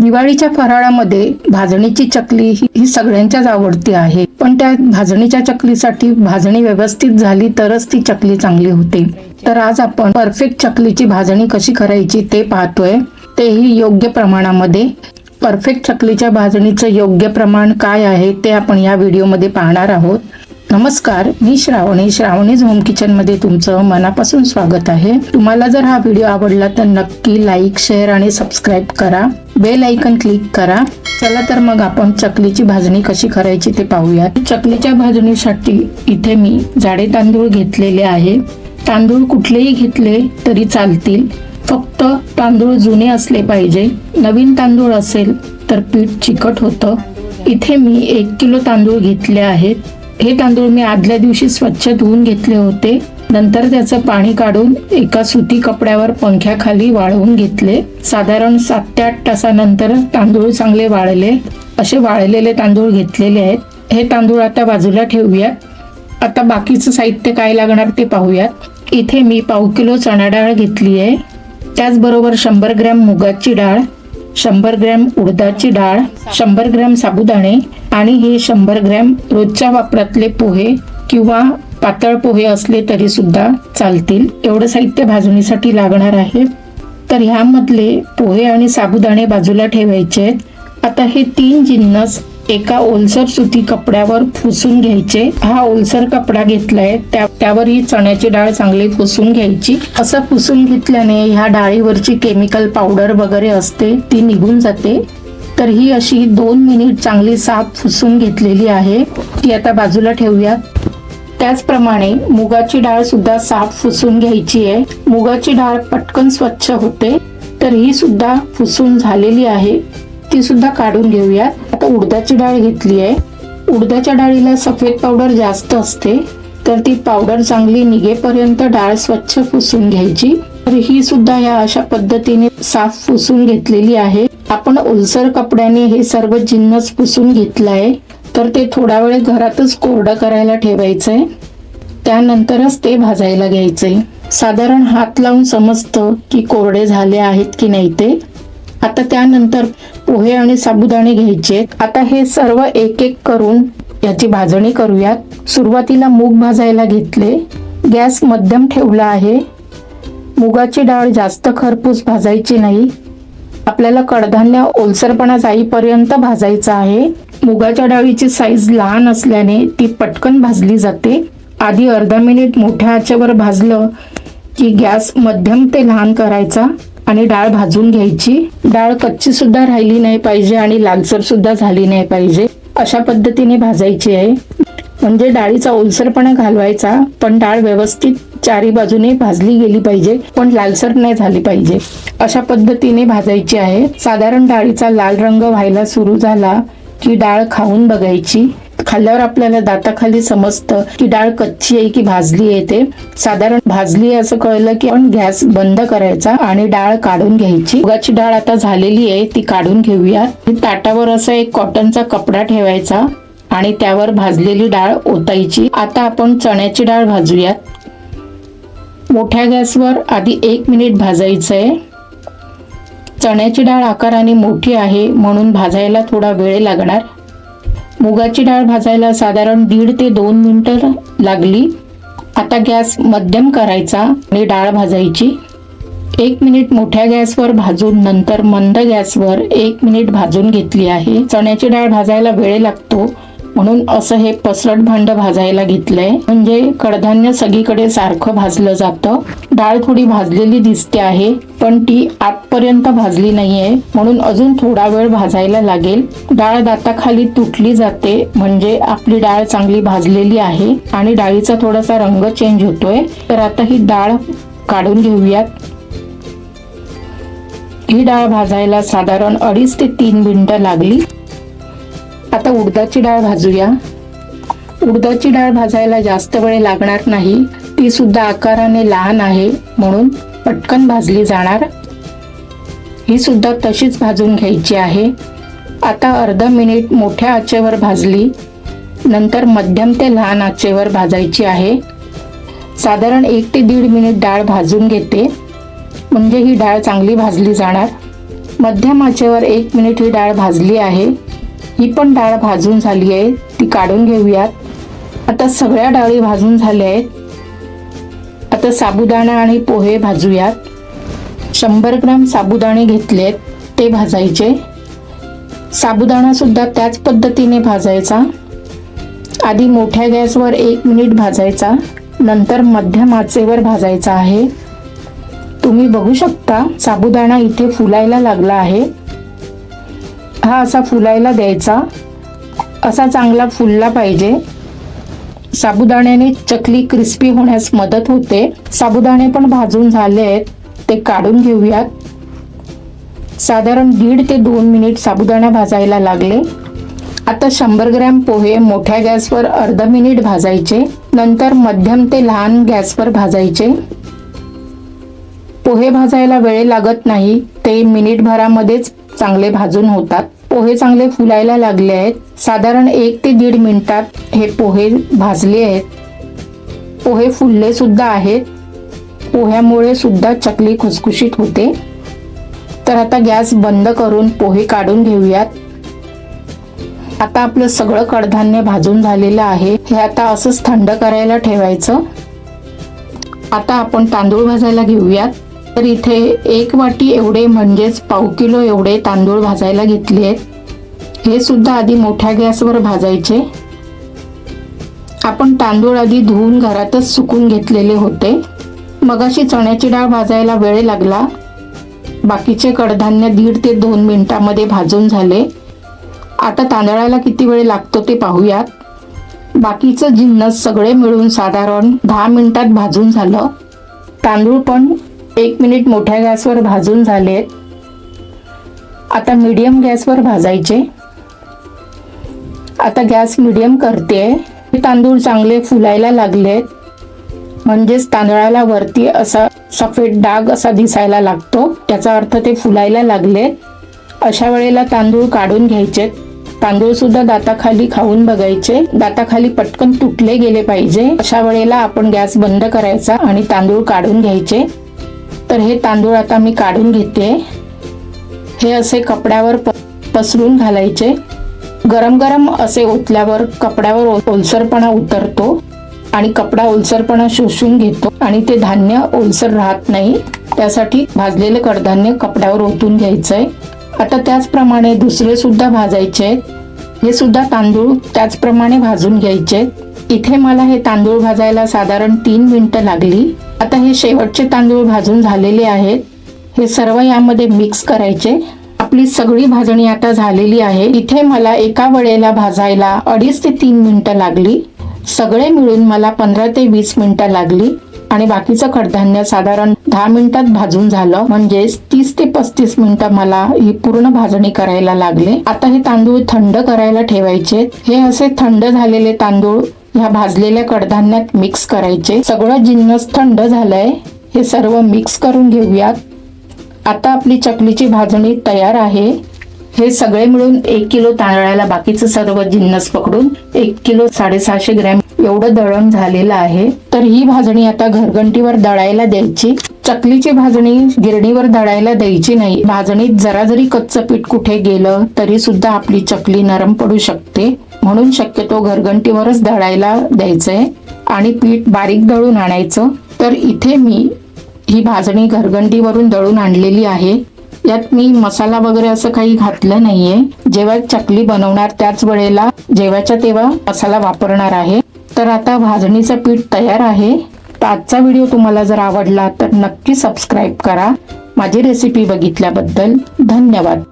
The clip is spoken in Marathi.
दिवाळीच्या फराळामध्ये भाजणीची चकली ही सगळ्यांच्याच आवडती आहे. पण त्या भाजणीच्या चकलीसाठी भाजणी व्यवस्थित झाली तरच ती चकली चांगली होते. तर आज आपण परफेक्ट चकलीची भाजणी कशी करायची ते पाहतोय. तेही योग्य प्रमाणामध्ये. परफेक्ट चकलीच्या भाजणीचं योग्य प्रमाण काय आहे ते आपण या व्हिडिओमध्ये पाहणार आहोत. नमस्कार मी श्रावणी. श्रावणीज होम किचनमध्ये तुमचं मनापासून स्वागत आहे. तुम्हाला जर हा व्हिडिओ आवडला तर नक्की लाईक शेअर आणि सबस्क्राईब करा. बेल आयकन क्लिक करा. चला तर मग आपण चकलीची भाजणी कशी करायची ते पाहूया चकलीच्या भाजणीसाठी इथे मी जाडे तांदूळ घेतलेले आहे. तांदूळ कुठलेही घेतले तरी चालतील. फक्त तांदूळ जुने असले पाहिजे. नवीन तांदूळ असेल तर पीठ चिकट होतं. इथे मी एक किलो तांदूळ घेतले आहेत. हे तांदूळ मी आदल्या दिवशी स्वच्छ धुवून घेतले होते. नंतर त्याचं पाणी काढून एका सुती कपड्यावर पंख्याखाली वाळवून घेतले. साधारण सात ते आठ तासानंतर तांदूळ चांगले वाळले. असे वाळलेले तांदूळ घेतलेले आहेत. हे तांदूळ आता बाजूला ठेवूयात. आता बाकीचं साहित्य काय लागणार ते पाहूयात. इथे मी पाव किलो चणा डाळ घेतली आहे त्याचबरोबर शंभर ग्रॅम मुगाची डाळ शंभर ग्रॅम उडदाची डाळ शंभर ग्रॅम साबुदाणे आणि हे शंभर ग्रॅम रोजच्या वापरातले पोहे किंवा पातळ पोहे असले तरी सुद्धा चालतील. एवढं साहित्य भाजणीसाठी लागणार आहे. तर ह्यामधले पोहे आणि साबुदाणे बाजूला ठेवायचे आहेत. आता हे तीन जिन्नस एका ओलसर सुती कपड्यावर पुसून घ्यायचे. हा ओलसर कपडा घेतलाय त्या त्यावर ही चण्याची डाळ चांगली पुसून घ्यायची. असं पुसून घेतल्याने ह्या डाळीवरची केमिकल पावडर वगैरे असते ती निघून जाते. तर ही अशी दोन मिनिट चांगली साफ पुसून घेतलेली आहे. ती आता बाजूला ठेवूयात. त्याचप्रमाणे मुगाची डाळ सुद्धा साफ पुसून घ्यायची आहे. मुगाची डाळ पटकन स्वच्छ होते तर ही सुद्धा पुसून झालेली आहे. ती सुद्धा काढून घेऊयात. उडदाची डाळ घेतली आहे. उडदाच्या डाळीला सफेद पावडर जास्त असते तर ती पावडर चांगली निघेपर्यंत डाळ स्वच्छ पुसून घ्यायची. तर ही सुद्धा या अशा पद्धतीने साफ पुसून घेतलेली आहे. आपण ओलसर कपड्याने हे सर्व जिन्नस पुसून घेतलाय तर ते थोडा वेळ घरातच कोरडं करायला ठेवायचंय. त्यानंतरच ते भाजायला घ्यायचंय. साधारण हात लावून समजतं की कोरडे झाले आहेत की नाही ते. आता त्यानंतर पोहे आणि साबुदाणे घ्यायचे आता हे सर्व एक एक करून याची भाजणी करूयात. सुरुवातीला मूग भाजायला घेतले. गॅस मध्यम ठेवला आहे. मुगाची डाळ जास्त खरपूस भाजायची नाही. आपल्याला कडधान्य ओलसरपणा जाईपर्यंत भाजायचं आहे. मुगाच्या डाळीची साईज लहान असल्याने ती पटकन भाजली जाते. आधी अर्धा मिनिट मोठ्या आचेवर भाजलं की गॅस मध्यम ते लहान करायचा. आणि डाळ भाजून घ्यायची. डाळ कच्ची सुद्धा राहिली नाही पाहिजे आणि लालसर सुद्धा झाली नाही पाहिजे. अशा पद्धतीने भाजायची आहे. म्हणजे डाळीचा ओलसरपणा घालवायचा पण डाळ व्यवस्थित चारी बाजूने भाजली गेली पाहिजे पण लालसर नाही झाली पाहिजे. अशा पद्धतीने भाजायची आहे. साधारण डाळीचा लाल रंग व्हायला सुरू झाला की डाळ खाऊन बघायची. खाल्ल्यावर आपल्याला दाताखाली समजतं की डाळ कच्ची आहे की भाजली आहे ते. साधारण भाजली आहे असं कळलं की आपण गॅस बंद करायचा आणि डाळ काढून घ्यायची. उगाची डाळ आता झालेली आहे ती काढून घेऊया. ताटावर असा एक कॉटनचा कपडा ठेवायचा आणि त्यावर भाजलेली डाळ ओतायची. आता आपण चण्याची डाळ भाजूयात. मोठ्या गॅसवर आधी एक मिनिट भाजायचं आहे चण्याची डाळ आकाराने मोठी आहे म्हणून भाजायला थोडा वेळ लागणार. मुगाची डाळ भाजायला साधारण दीड ते दोन मिनिटं लागली. आता गॅस मध्यम करायचा आणि डाळ भाजायची. एक मिनिट मोठ्या गॅसवर भाजून नंतर मंद गॅसवर एक मिनिट भाजून घेतली आहे. चण्याची डाळ भाजायला वेळ लागतो. म्हणून असं हे पसरट भांड भाजायला घेतलंय. म्हणजे कडधान्य सगळीकडे सारखं भाजलं जातं. डाळ थोडी भाजलेली दिसते आहे पण ती आतपर्यंत भाजली नाहीये. म्हणून अजून थोडा वेळ भाजायला लागेल. डाळ दाताखाली तुटली जाते म्हणजे आपली डाळ चांगली भाजलेली आहे आणि डाळीचा थोडासा रंग चेंज होतोय. तर आता ही डाळ काढून घेऊयात. ही डाळ भाजायला साधारण अडीच ते तीन मिनिटं लागली. आता उडदाची डाळ भाजूया. उडदाची डाळ भाजायला जास्त वेळ लागणार नाही. ती सुद्धा आकाराने लहान आहे म्हणून पटकन भाजली जाणार. ही सुद्धा तशीच भाजून घ्यायची आहे. आता अर्धा मिनिट मोठ्या आचेवर भाजली. नंतर मध्यम ते लहान आचेवर भाजायची आहे. साधारण एक ते दीड मिनिट डाळ भाजून घेते. म्हणजे ही डाळ चांगली भाजली जाणार. मध्यम आचेवर एक मिनिट ही डाळ भाजली आहे. ही पण डाळ भाजून झाली आहे. ती काढून घेऊयात. आता सगळ्या डाळी भाजून झाल्या आहेत. आता साबुदाणा आणि पोहे भाजूयात. शंभर ग्राम साबुदाणे घेतलेत. ते भाजायचे. साबुदाणा सुद्धा त्याच पद्धतीने भाजायचा. आधी मोठ्या गॅसवर एक मिनिट भाजायचा. नंतर मध्यम आचेवर भाजायचा आहे. तुम्ही बघू शकता साबुदाणा इथे फुलायला लागला आहे. हा असा फुलायला द्यायचा. असा चांगला फुलला पाहिजे. साबुदाण्याने चकली क्रिस्पी होण्यास मदत होते. साबुदाणे पण भाजून झाले आहेत. ते काढून घेऊयात. साधारण दीड ते दोन मिनिट साबुदाणा भाजायला लागले. आता शंभर ग्रॅम पोहे मोठ्या गॅसवर अर्धा मिनिट भाजायचे. नंतर मध्यम ते लहान गॅसवर भाजायचे. पोहे भाजायला वेळ लागत नाही. ते मिनिट भरामध्येच चांगले भाजून होतात. पोहे चांगले फुलायला लागले आहेत. साधारण एक ते दीड मिनिटात हे पोहे भाजले आहेत. पोहे फुलले सुद्धा आहेत. पोह्यामुळे सुद्धा चकली खुसखुशीत होते. तर आता गॅस बंद करून पोहे काढून घेऊयात. आता आपलं सगळं कडधान्य भाजून झालेलं आहे. हे आता असंच थंड करायला ठेवायचं. आता आपण तांदूळ भाजायला घेऊयात. तर इथे एक वाटी एवढे म्हणजेच पाव किलो एवढे तांदूळ भाजायला घेतले आहेत. हे सुद्धा आधी मोठ्या गॅसवर भाजायचे. आपण तांदूळ आधी धुवून घरातच सुकून घेतलेले होते. मगाशी चण्याची डाळ भाजायला वेळ लागला. बाकीचे कडधान्य दीड ते दोन मिनिटांमध्ये भाजून झाले. आता तांदळाला किती वेळ लागतो ते पाहूयात. बाकीचं जिन्नस सगळे मिळून साधारण दहा मिनिटात भाजून झालं. तांदूळ पण एक मिनिट मोठ्या गॅसवर भाजून झालेत आता मीडियम गॅसवर भाजायचे. आता गॅस मीडियम करते. तांदूळ चांगले फुलायला लागलेत म्हणजेच तांदळाला वरती असा सफेद डाग असा दिसायला लागतो. त्याचा अर्थ ते फुलायला लागलेत अशा वेळेला तांदूळ काढून घ्यायचे. तांदूळ सुद्धा दाताखाली खाऊन बघायचे. दाताखाली पटकन तुटले गेले पाहिजे. अशा वेळेला आपण गॅस बंद करायचा आणि तांदूळ काढून घ्यायचे. तर हे तांदूळ आता मी काढून घेते. हे असे कपड्यावर प- पसरून घालायचे. गरम गरम असे ओतल्यावर कपड्यावर ओलसरपणा उतरतो आणि कपडा ओलसरपणा शोषून घेतो आणि ते धान्य ओलसर राहत नाही. त्यासाठी भाजलेलं कडधान्य कपड्यावर ओतून घ्यायचंय. आता त्याचप्रमाणे दुसरे सुद्धा भाजायचे हे सुद्धा तांदूळ त्याचप्रमाणे भाजून घ्यायचे इथे मला हे तांदूळ भाजायला साधारण तीन मिनटं लागली. आता हे शेवटचे तांदूळ भाजून झालेले आहेत. हे सर्व यामध्ये मिक्स करायचे. आपली सगळी भाजणी आता झालेली आहे. इथे मला एका वेळेला भाजायला अडीच ते तीन मिनटं लागली. सगळे मिळून मला पंधरा ते वीस मिनटं लागली. आणि बाकीचं कडधान्य साधारण दहा मिनिटात भाजून झालं. म्हणजेच तीस ते पस्तीस मिनिटं मला ही पूर्ण भाजणी करायला लागले. आता हे तांदूळ थंड करायला ठेवायचे. हे असे थंड झालेले तांदूळ ह्या भाजलेल्या कडधान्यात मिक्स करायचे. सगळं जिन्नस थंड झालंय. हे सर्व मिक्स करून घेऊयात. आता आपली चकलीची भाजणी तयार आहे. हे सगळे मिळून एक किलो तांदळाला बाकीचं सर्व जिन्नस पकडून एक किलो साडेसहाशे ग्रॅम एवढं दळण झालेलं आहे. तर ही भाजणी आता घरघंटीवर दळायला द्यायची. चकलीची भाजणी गिरणीवर दळायला द्यायची नाही. भाजणीत जरा जरी कच्चं पीठ कुठे गेलं तरी सुद्धा आपली चकली नरम पडू शकते. म्हणून शक्यतो घरघंटीवरच दळायला द्यायचंय आणि पीठ बारीक दळून आणायचं. तर इथे मी ही भाजणी घरघंटीवरून दळून आणलेली आहे. यात मी मसाला वगैरे असं काही घातलं नाहीये. जेव्हा चकली बनवणार त्याच वेळेला जेव्हाच्या तेव्हा मसाला वापरणार आहे. तर आता भाजणीचं पीठ तयार आहे. तर आजचा व्हिडिओ तुम्हाला जर आवडला तर नक्की सबस्क्राईब करा. माझी रेसिपी बघितल्याबद्दल धन्यवाद.